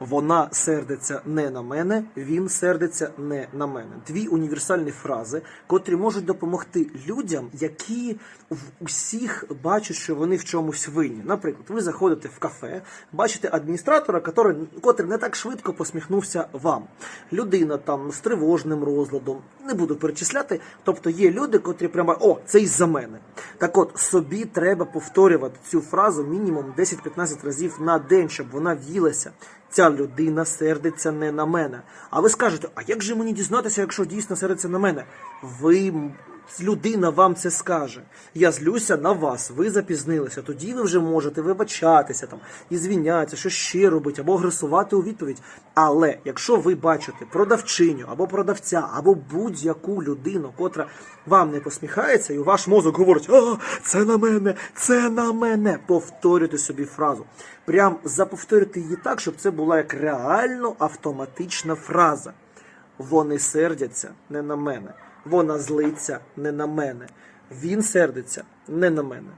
Вона сердиться не на мене, він сердиться не на мене. Дві універсальні фрази, котрі можуть допомогти людям, які в усіх бачать, що вони в чомусь винні. Наприклад, ви заходите в кафе, бачите адміністратора, котрий, котрий не так швидко посміхнувся вам. Людина там з тривожним розладом, не буду перечисляти. Тобто є люди, котрі прямо о, це із-за мене. Так от собі треба повторювати цю фразу мінімум 10-15 разів на день, щоб вона в'їлася. Ця людина сердиться не на мене. А ви скажете, а як же мені дізнатися, якщо дійсно сердиться на мене? Ви людина вам це скаже. Я злюся на вас, ви запізнилися. Тоді ви вже можете вибачатися там і звінятися, що ще робити, або агресувати у відповідь. Але якщо ви бачите продавчиню або продавця, або будь-яку людину, котра вам не посміхається, і ваш мозок говорить: О, це на мене, це на мене. Повторюйте собі фразу. Прям заповторюйте її так, щоб це була як реально автоматична фраза. Вони сердяться не на мене. Вона злиться не на мене. Він сердиться не на мене.